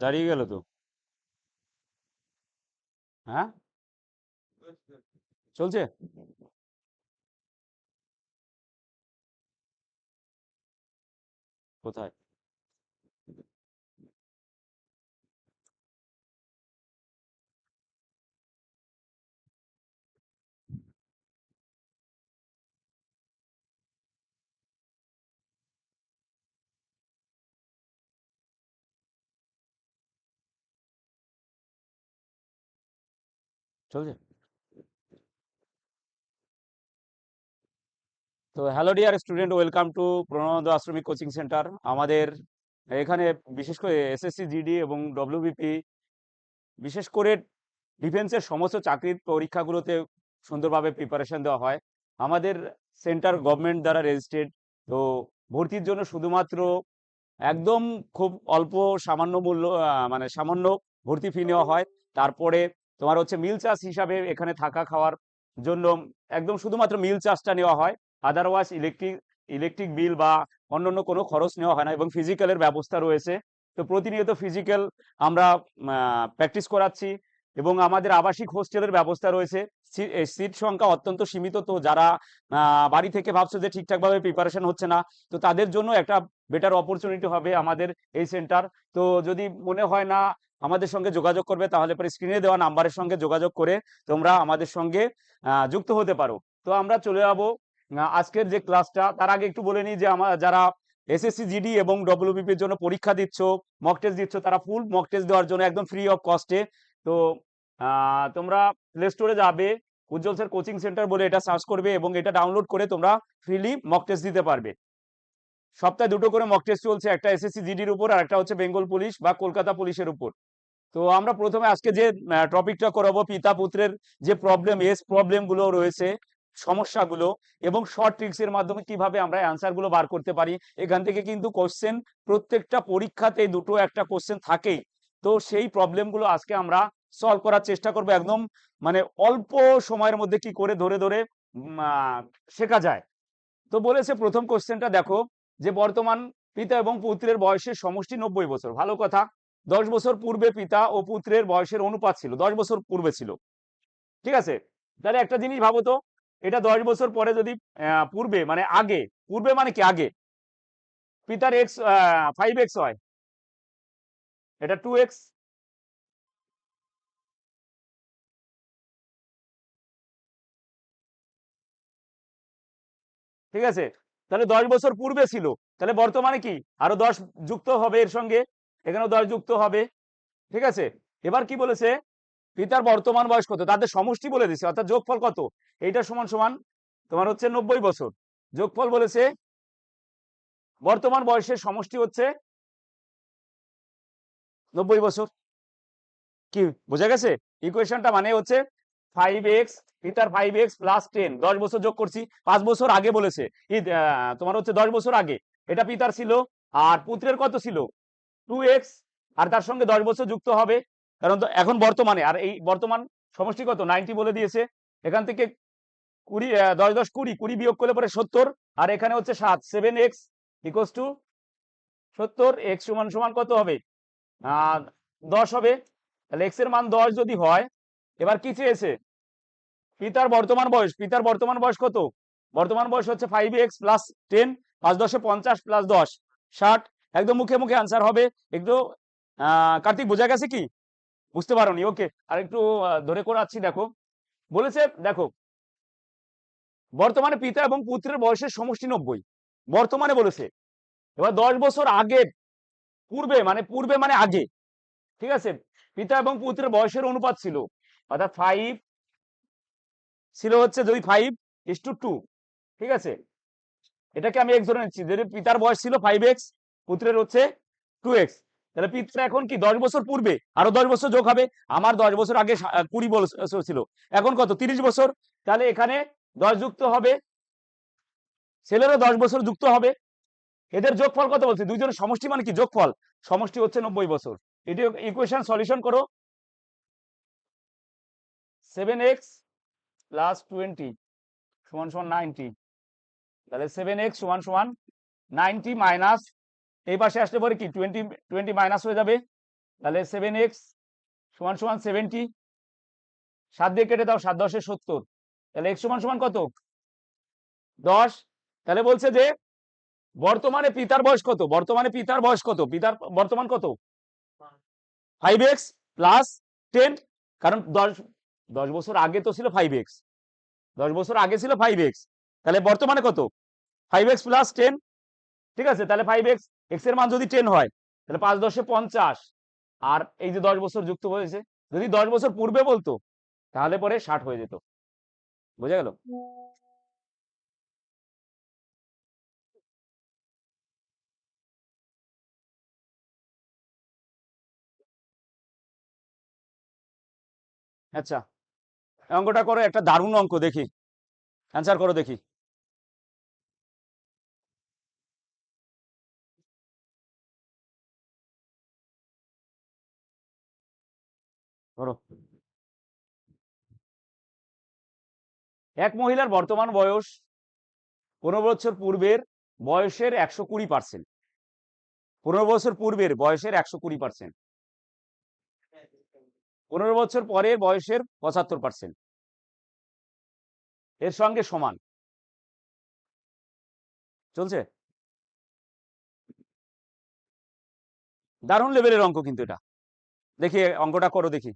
দাঁড়িয়ে গেল তো। হ্যাঁ? চলছে? কোথায়? চলছে? তো hello dear student welcome to Pranananda আশ্রমিক coaching centre আমাদের এখানে বিশেষ করে এসএসসি জিডি এবং ডব্লিউবিপি বিশেষ করে ডিফেন্সের সমস্ত চাকরির পরীক্ষাগুলোতে সুন্দরভাবে প্রিপারেশন দেওয়া হয়। আমাদের সেন্টার গভর্নমেন্ট দ্বারা রেজিস্ট্রেড তো ভর্তির জন্য শুধুমাত্র একদম খুব অল্প সামান্য মূল্য মানে সামান্য ভর্তি ফি নেওয়া হয়। তারপরে তোমার হচ্ছে মিল চাষ হিসাবে এখানে থাকা খাওয়ার জন্য একদম শুধুমাত্র মিল চার্জটা নেওয়া হয়। আদারওয়াইজ ইলেকট্রিক ইলেকট্রিক বিল বা অন্যান্য কোনো খরচ নেওয়া হয় না এবং ফিজিক্যালের ব্যবস্থা রয়েছে। তো প্রতিনিয়ত ফিজিক্যাল আমরা প্র্যাকটিস করাচ্ছি এবং আমাদের আবাসিক হোস্টেলের ব্যবস্থা রয়েছে। সিট সংখ্যা অত্যন্ত সীমিত তো যারা বাড়ি থেকে ভাবছ যে ঠিকঠাকভাবে প্রিপারেশন হচ্ছে না, তো তাদের জন্য একটা বেটার অপরচুনিটি হবে আমাদের এই সেন্টার তো যদি মনে হয় না আমাদের সঙ্গে যোগাযোগ করবে, তাহলে পরে স্ক্রিনে দেওয়া নাম্বারের সঙ্গে যোগাযোগ করে তোমরা আমাদের সঙ্গে যুক্ত হতে পারো। তো আমরা চলে যাব আজকের যে ক্লাসটা তার আগে একটু বলে নিই যে আমার যারা এসএসসি জিডি এবং ডব্লিউবিপির জন্য পরীক্ষা দিচ্ছ মক টেস্ট দিচ্ছ, তারা ফুল মক টেস্ট দেওয়ার জন্য একদম ফ্রি অফ কস্টে তো তোমরা প্লে স্টোরে যাবে, উজ্জ্বল স্যার কোচিং সেন্টার বলে এটা সার্চ করবে এবং এটা ডাউনলোড করে তোমরা ফ্রিলি মক টেস্ট দিতে পারবে। সপ্তাহে দুটো করে মক টেস্ট চলছে, একটা এসএসসি জিডির উপর আর একটা হচ্ছে বেঙ্গল পুলিশ বা কলকাতা পুলিশের উপর। তো আমরা প্রথমে আজকে যে টপিকটা করাবো পিতা পুত্রের যে প্রবলেম এস প্রবলেমগুলো রয়েছে, সমস্যাগুলো এবং শর্ট ট্রিক্স এর মাধ্যমে কীভাবে আমরা অ্যান্সারগুলো বার করতে পারি, এখান থেকে কিন্তু কোশ্চেন প্রত্যেকটা পরীক্ষাতে দুটো একটা কোশ্চেন থাকেই। তো সেই প্রবলেমগুলো আজকে আমরা সলভ করার চেষ্টা করব একদম মানে অল্প সময়ের মধ্যে কি করে ধরে ধরে শেখা যায়। তো বলেছে প্রথম কোশ্চেনটা দেখো, যে বর্তমান পিতা এবং পুত্রের বয়সের সমষ্টি নব্বই বছর। ভালো কথা। দশ বছর পূর্বে পিতা ও পুত্রের বয়সের অনুপাত ছিল, দশ বছর পূর্বে ছিল। ঠিক আছে? তাহলে একটা জিনিস ভাবো তো, এটা দশ বছর পরে যদি পূর্বে মানে আগে, পূর্বে মানে কি আগে? পিতার এক্স ফাইভ এক্স হয়। এটা টু এক্স ঠিক আছে? তাহলে দশ বছর পূর্বে ছিল, তাহলে বর্তমানে কি? আরও দশ যুক্ত হবে এর সঙ্গে। এখানেও দশ যুক্ত হবে, ঠিক আছে? এবার কি বলেছে? পিতার বর্তমান বয়স কত? তাদের সমষ্টি বলে দিছে, অর্থাৎ যোগফল কত? এইটা সমান সমান তোমার হচ্ছে নব্বই বছর। যোগফল বলেছে, বর্তমান বয়সের সমষ্টি হচ্ছে নব্বই বছর। কি, বোঝা গেছে? ইকুয়েশনটা মানে হচ্ছে ফাইভ এক্স পিতার ফাইভ এক্স প্লাস টেন দশ বছর যোগ করছি, পাঁচ বছর আগে বলেছে। তোমার হচ্ছে দশ বছর আগে। এটা পিতার ছিল, আর পুত্রের কত ছিল? টু এক্স আর তার সঙ্গে দশ বছর যুক্ত হবে। কারণ তো এখন বর্তমানে, আর এই বর্তমান সমষ্টি কত? নাইনটি বলে দিয়েছে। এখান থেকে কুড়ি দশ দশ, কুড়ি কুড়ি বিয়োগ করলে পরে সত্তর, আর এখানে হচ্ছে সাত সেভেন এক্স ইকোস টু সত্তর এক্স সমান সমান কত হবে? দশ হবে। তাহলে এক্সের মান দশ যদি হয়, এবার কি চেয়েছে? পিতার বর্তমান বয়স, পিতার বর্তমান বয়স কত? বর্তমান বয়স হচ্ছে ফাইভ এক্স প্লাস টেন পাঁচ দশে পঞ্চাশ প্লাস দশ, ষাট একদম মুখে মুখে আনসার হবে। একটু কার্তিক, বোঝা গেছে কি? বুঝতে পারোনি ওকে আর একটু ধরে করাচ্ছি, দেখো। বলেছে, দেখো, বর্তমানে পিতা এবং পুত্রের বয়সের সমষ্টি নব্বই। বর্তমানে বলেছে, এবার দশ বছর আগে, পূর্বে মানে পূর্বে মানে আগে, ঠিক আছে? পিতা এবং পুত্রের বয়সের অনুপাত ছিল, অর্থাৎ ফাইভ ছিল হচ্ছে যদি ফাইভ ইস টু টু ঠিক আছে? এটাকে আমি এক্স ধরে নিচ্ছি, যদি পিতার বয়স ছিল ফাইভ এক্স পুত্রের হচ্ছে টু এক্স তাহলে পিতা এখন কি, দশ বছর পূর্বে? আরও দশ বছর যোগ হবে? আমার দশ বছর আগে কুড়ি বছর ছিল। এখন কত? তিরিশ বছর। তাহলে এখানে দশ যুক্ত হবে। ছেলেরও দশ বছর যুক্ত হবে। এদের যোগফল কত বলছে? দুইজনের সমষ্টি মানে কি? যোগফল। সমষ্টি হচ্ছে নব্বই বছর। এটি ইকুয়েশন সলিউশন করো। সেভেন এক্স প্লাস টোয়েন্টি সমান সমান নাইনটি তাহলে সেভেন এক্স সমান সমান নাইনটি মাইনাস এই পাশে আসলে পরে কি? টোয়েন্টি টোয়েন্টি মাইনাস হয়ে যাবে। তাহলে সেভেন এক্স সমান সমান সেভেন্টি সাত দিয়ে কেটে দাও, সাত দশে সত্তর। তাহলে এক্স সমান সমান কত? দশ। তাহলে বলছে যে, বর্তমানে পিতার বয়স কত? বর্তমানে পিতার বয়স কত? পিতার বর্তমান কত? ফাইভ এক্স প্লাস টেন কারণ দশ দশ বছর আগে তো ছিল ফাইভ এক্স দশ বছর আগে ছিল ফাইভ এক্স তাহলে বর্তমানে কত? ফাইভ এক্স প্লাস টেন ঠিক আছে? তাহলে ফাইভ এক্স এক্সের মান যদি টেন হয়, তাহলে পাঁচ দশে পঞ্চাশ। আর এই যে দশ বছর যুক্ত হয়েছে, যদি দশ বছর পূর্বে বলতো, তাহলে পরে ষাট হয়ে যেত। বোঝা গেল? আচ্ছা অঙ্কটা করো, একটা দারুণ অঙ্ক দেখি। অ্যান্সার করো দেখি। এক মহিলার বর্তমান বয়স পনেরো বছর পূর্বের বয়সের একশো কুড়ি পার্সেন্ট পনেরো বছর পূর্বের বয়সের একশো কুড়ি পার্সেন্ট পনেরো বছর পরে বয়সের পঁচাত্তর পার্সেন্ট এর সঙ্গে সমান। চলছে? দারুণ লেভেলের অঙ্ক কিন্তু এটা। দেখি, অঙ্কটা করো দেখি।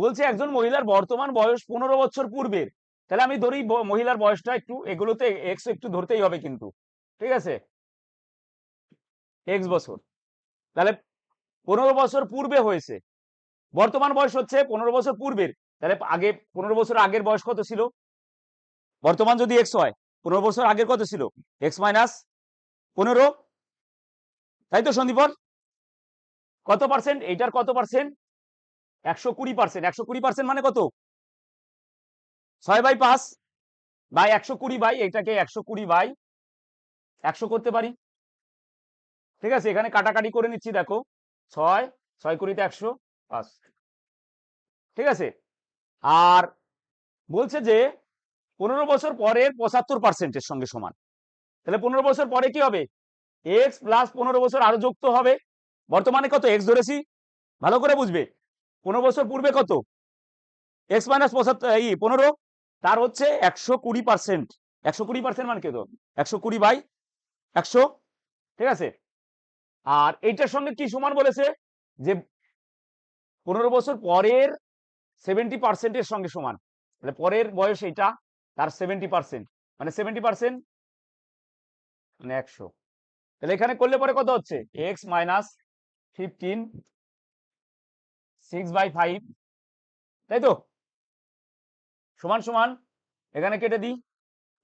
বলছে একজন মহিলার বর্তমান বয়স পনেরো বছর পূর্বের। তাহলে আমি ধরি মহিলার বয়সটা একটু, এগুলোতে এক্স একটু ধরতেই হবে কিন্তু। ঠিক আছে? এক্স বছর। তাহলে পনেরো বছর পূর্বে হয়েছে। বর্তমান বয়স হচ্ছে পনেরো বছর পূর্বের। তাহলে আগে, পনেরো বছর আগের বয়স কত ছিল? বর্তমান যদি এক্স হয়, পনেরো বছর আগের কত ছিল? এক্স মাইনাস পনেরো। তাই তো সন্দীপন? কত পার্সেন্ট এইটার কত পার্সেন্ট একশো কুড়ি পার্সেন্ট একশো কুড়ি পার্সেন্ট মানে কত? ছয় বাই পাঁচ বাই একশো কুড়ি বাই, এটাকে একশো কুড়ি বাই একশো করতে পারি। ঠিক আছে, এখানে কাটাকাটি করে নিচ্ছি, দেখো। ছয় ছয় কুড়িতে একশো, পাঁচ। ঠিক আছে? আর বলছে যে পনেরো বছর পরের পঁচাত্তর পার্সেন্টের সঙ্গে সমান। তাহলে পনেরো বছর পরে কি হবে? এক্স প্লাস পনেরো বছর আরও যুক্ত হবে। বর্তমানে কত? এক্স ধরেছি। ভালো করে বুঝবে। পনেরো বছর পূর্বে কত? এক্স মাইনাস পঁচাত্তর, এই পনেরো, তার হচ্ছে একশো কুড়ি পার্সেন্ট একশো কুড়ি পার্সেন্ট মানে কত একশো কুড়ি বাই একশো, ঠিক আছে? আর এইটার সঙ্গে কি সমান বলেছে? যে পনেরো বছর পরের সেভেন্টি পার্সেন্টের সঙ্গে সমান। তাহলে পরের বয়স এইটা, তার সেভেন্টি পার্সেন্ট মানে সেভেন্টি পার্সেন্ট মানে একশো। তাহলে এখানে করলে পরে কত হচ্ছে? X minus fifteen six by five তাই তো? সমান সমান এখানে কেটে দিই,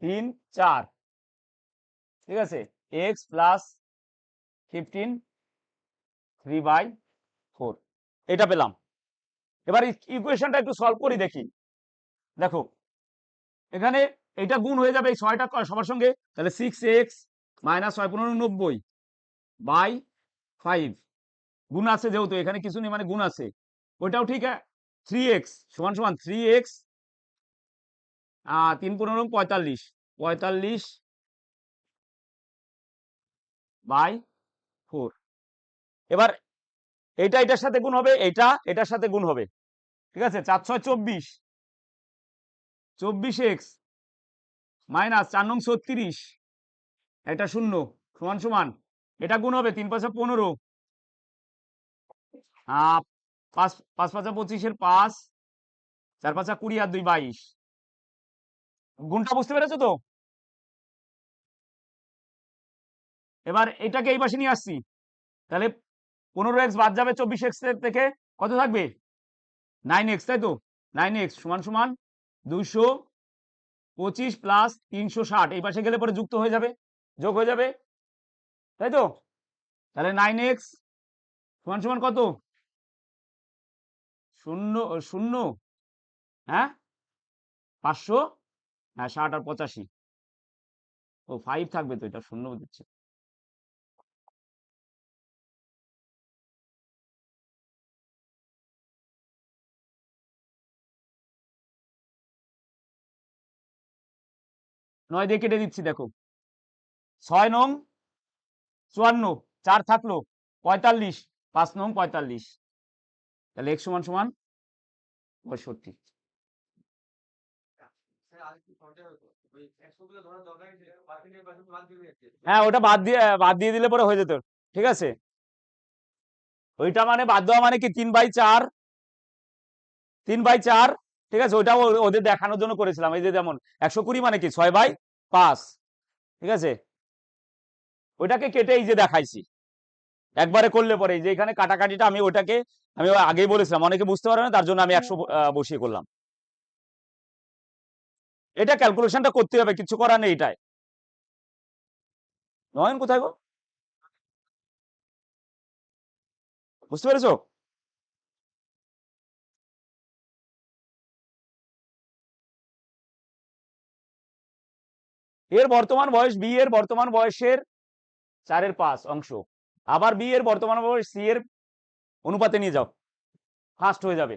তিন, চার। ঠিক আছে? X plus fifteen three by four এটা পেলাম। এবার ইকুয়েশনটা একটু সলভ করি দেখি। দেখো, এখানে এটা গুণ হয়ে যাবে এই ছয়টা সবার সঙ্গে। তাহলে সিক্স এক্স মাইনাস ছয় পনেরো বাই ফাইভ গুণ আছে যেহেতু, এখানে কিছু নেই মানে গুণ আছে। ওইটাও ঠিক আছে থ্রি এক্স সমান সমান থ্রি এক্স তিন পনেরো পঁয়তাল্লিশ। পঁয়তাল্লিশ বাই ফোর। এবার এটা এটার সাথে গুণ হবে, এইটা, এটার সাথে গুণ হবে। ঠিক আছে? চার, ছয়, চব্বিশ। চব্বিশ এক্স মাইনাস চার নং ছত্রিশ। এটা শূন্য, সমান সমান। এটা গুণ হবে তিন পাঁচা পনেরো। পাঁচ পাঁচ পাঁচা পঁচিশের পাঁচ, চার পাঁচা কুড়ি আর দুই বাইশ। গুণটা বুঝতে পেরেছ তো? এবার এটাকে এই পাশে নিয়ে আসছি। তাহলে পনেরো এক্স বাদ যাবে চব্বিশ এক্স থেকে কত থাকবে? নাইন এক্স, তাই তো? নাইন এক্স সমান সমান দুইশো পঁচিশ প্লাস তিনশো ষাট। এই পাশে গেলে পরে যুক্ত হয়ে যাবে, যোগ হয়ে যাবে, তাই তো? তাহলে নাইন এক্স সমান সমান কত? শূন্য শূন্য? হ্যাঁ? পাঁচশো? হ্যাঁ ষাট আর পঁচাশি। ও ফাইভ থাকবে তো, এটা শূন্য দিচ্ছে। নয় দিয়ে কেটে দিচ্ছি, দেখো। ছয় নং, চুয়ান্ন, চার থাকল, পঁয়তাল্লিশ, পাঁচ নং, পঁয়তাল্লিশ। তাহলে এক সমান সমান পঁয়ষট্টি। হ্যাঁ ওটা বাদ দিয়ে বাদ দিয়ে দিলে পরে হয়ে যেত, ঠিক আছে? ওইটা মানে বাদ দেওয়া মানে কি? তিন বাই চার, তিন বাই চার, ঠিক আছে? ওইটা ওদের দেখানোর জন্য করেছিলাম। এই যে যেমন একশো কুড়ি মানে কি? ছয় বাই পাঁচ, ঠিক আছে? ওইটাকে কেটে এই যে দেখাইছি। একবারে করলে পরে যে এখানে কাটাকাটিটা আমি ওটাকে আমি আগেই বলেছিলাম, অনেকে বুঝতে পারে না, তার জন্য আমি একশো বসিয়ে করলাম। এটা ক্যালকুলেশনটা করতে হবে, কিছু করার নেই এটাই। নয়ন কোথায় গো? বুঝতে পেরেছ? এর বর্তমান বয়স বি এর বর্তমান বয়সের চারের পাঁচ অংশ। আবার বি এর বর্তমান বয়স সি এর অনুপাতে নিয়ে যাও। ফার্স্ট হয়ে যাবে।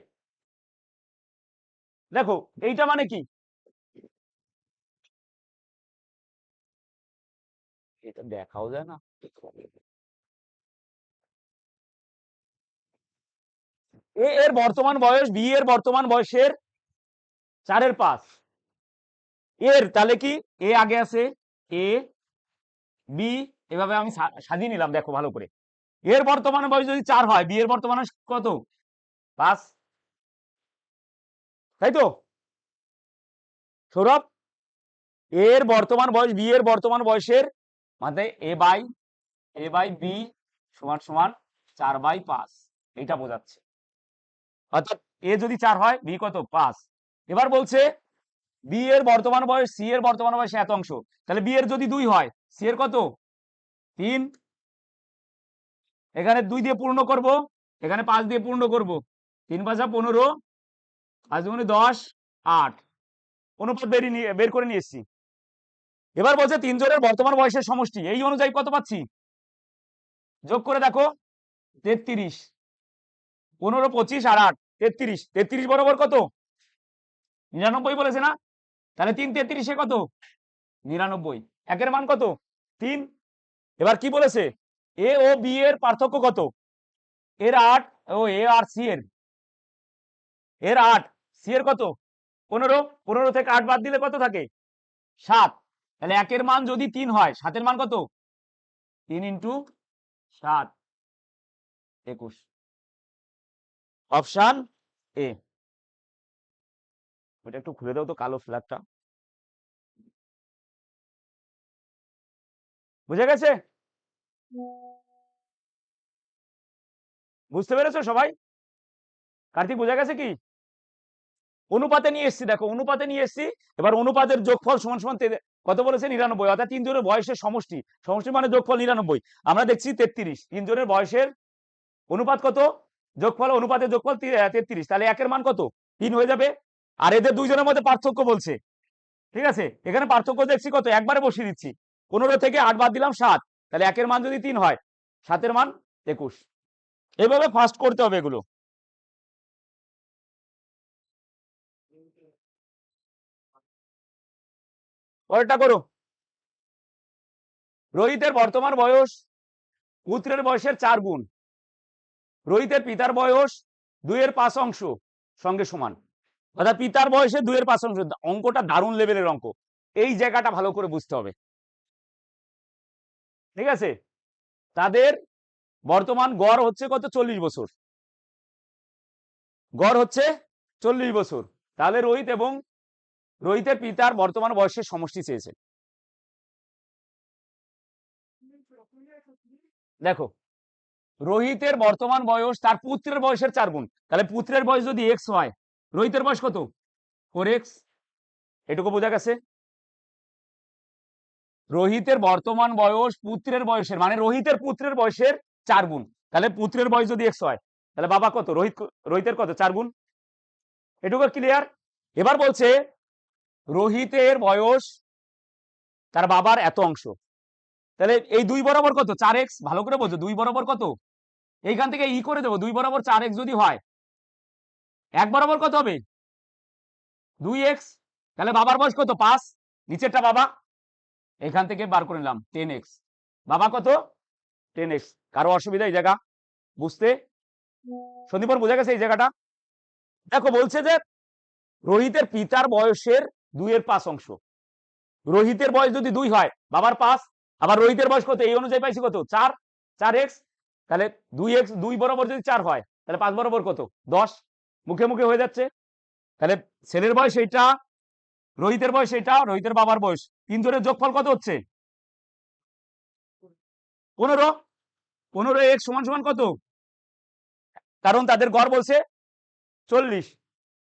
দেখো, এইটা মানে কি? এটা দেখাও যায় না। এ এর বর্তমান বয়স বি এর বর্তমান বয়সের চারের পাঁচ। এর তাহলে কি? এ আগে আছে এ বি এভাবে আমি সাজিয়ে নিলাম, দেখো ভালো করে। এর বর্তমান বয়স যদি চার হয়, বি এর বর্তমান কত? পাঁচ। তাই তো? সৌরভ, এর বর্তমান বয়স, বি এর বর্তমান বয়সের মানে A by A by B সমান সমান চার বাই পাঁচ। এইটা বোঝাচ্ছে। অর্থাৎ এ যদি চার হয়, বি কত? পাঁচ। এবার বলছে, বি এর বর্তমান বয়স, সি এর বর্তমান বয়স এত অংশ। তাহলে বি এর যদি দুই হয়, সি এর কত? তিন। এখানে দুই দিয়ে পূর্ণ করব, এখানে পাঁচ দিয়ে পূর্ণ করব। তিন পাঁচা পনেরো, পাঁচ দুগুণে দশ, আট। অনুপাত নিয়ে, বের করে নিয়ে এসছি। এবার বলছে তিনজনের বর্তমান বয়সের সমষ্টি, এই অনুযায়ী কত পাচ্ছি? যোগ করে দেখো, তেত্রিশ। পনেরো, পঁচিশ আর আট, তেত্রিশ। তেত্রিশ বরাবর কত? নিরানব্বই বলেছে না? তাহলে তিন তেত্রিশে কত? নিরানব্বই। একের মান কত? তিন। এবার কি বলেছে? এ ও বি এর পার্থক্য কত? এর আট ও এ আর সি এর। এর আট সি এর কত? পনেরো। পনেরো থেকে আট বাদ দিলে কত থাকে? সাত। তাহলে একের মান যদি তিন হয়, সাতের মান কত? তিন ইন্টু সাত। একুশ। অপশান এ ওটা একটু খুলে দাও তো কালো ফ্ল্যাগটা। বুঝে গেছে? বুঝতে পেরেছ সবাই? কার্তিক, বুঝে গেছে কি? অনুপাতে নিয়ে এসছি, দেখো, অনুপাতে নিয়ে এসছি। এবার অনুপাতের যোগফল সমান সমান কত বলেছে? নিরানব্বই। অর্থাৎ তিনজনের বয়সের সমষ্টি। সমষ্টি মানে যোগফল নিরানব্বই। আমরা দেখছি তেত্রিশ। তিনজনের বয়সের অনুপাত কত? যোগফল, অনুপাতের যোগফল তেত্রিশ। তাহলে একের মান কত? তিন হয়ে যাবে। আর এদের দুইজনের মধ্যে পার্থক্য বলছে। ঠিক আছে? এখানে পার্থক্য দেখছি কত? একবারে বসিয়ে দিচ্ছি। পনেরো থেকে আট বাদ দিলাম সাত। তাহলে একের মান যদি তিন হয়, সাতের মান একুশ। এভাবে ফার্স্ট করতে হবে এগুলো। পরেরটা করো। রোহিতের বর্তমান বয়স পুত্রের বয়সের চার গুণ। রোহিতের পিতার বয়স দুইয়ের পাঁচ অংশ সঙ্গে সমান। অর্থাৎ পিতার বয়সে দুইয়ের পাঁচ অংশ। অঙ্কটা দারুণ লেভেলের অঙ্ক। এই জায়গাটা ভালো করে বুঝতে হবে। ঠিক আছে? তাদের বর্তমান গড় হচ্ছে কত? চল্লিশ বছর। গড় হচ্ছে চল্লিশ বছর। তাহলে রোহিত এবং রোহিতের পিতার বর্তমান বয়সের সমষ্টি চেয়েছে। দেখো, রোহিতের বর্তমান বয়স তার পুত্রের বয়সের চার গুণ। তাহলে পুত্রের বয়স যদি এক্স হয়, রোহিতের বয়স কত? ফোর এক্স এটুকু বোঝা গেছে? রোহিতের বর্তমান বয়স পুত্রের বয়সের মানে রোহিতের পুত্রের বয়সের চার গুণ। তাহলে পুত্রের বয়স যদি এক্স হয়, তাহলে বাবা কত? রোহিত রোহিতের কত? চার গুণ। এটুকু ক্লিয়ার এবার বলছে, রোহিতের বয়স তার বাবার এত অংশ। তাহলে এই দুই বরাবর কত? চার এক্স ভালো করে বলছো দুই বরাবর কত? এইখান থেকে ই করে দেবো, দুই বরাবর চার এক্স যদি হয়, এক বরাবর কত হবে? দুই এক্স তাহলে বাবার বয়স কত? পাঁচ। নিচেরটা বাবা এখান থেকে বার করে নিলাম টেন এক্স বাবা কত? টেন এক্স কারও অসুবিধা এই জায়গা? বুঝতে? সন্দীপন বোঝা গেছে এই জায়গাটা? দেখো, বলছে যে রোহিতের পিতার বয়সের দুইয়ের পাঁচ অংশ। রোহিতের বয়স যদি দুই হয়, বাবার পাঁচ, আবার রোহিতের বয়স কত? এই অনুযায়ী পাইছি কত? চার চার এক্স তাহলে দুই এক্স দুই বরাবর যদি চার হয়, তাহলে পাঁচ বরাবর কত? দশ। মুখে মুখে হয়ে যাচ্ছে। তাহলে ছেলের বয়স এইটা রোহিতের বয়স এটা, রোহিতের বাবার বয়স। তিন জনের যোগফল কত হচ্ছে? পনেরো। পনেরো এক সমান সমান কত? কারণ তাদের গড় বলছে চল্লিশ।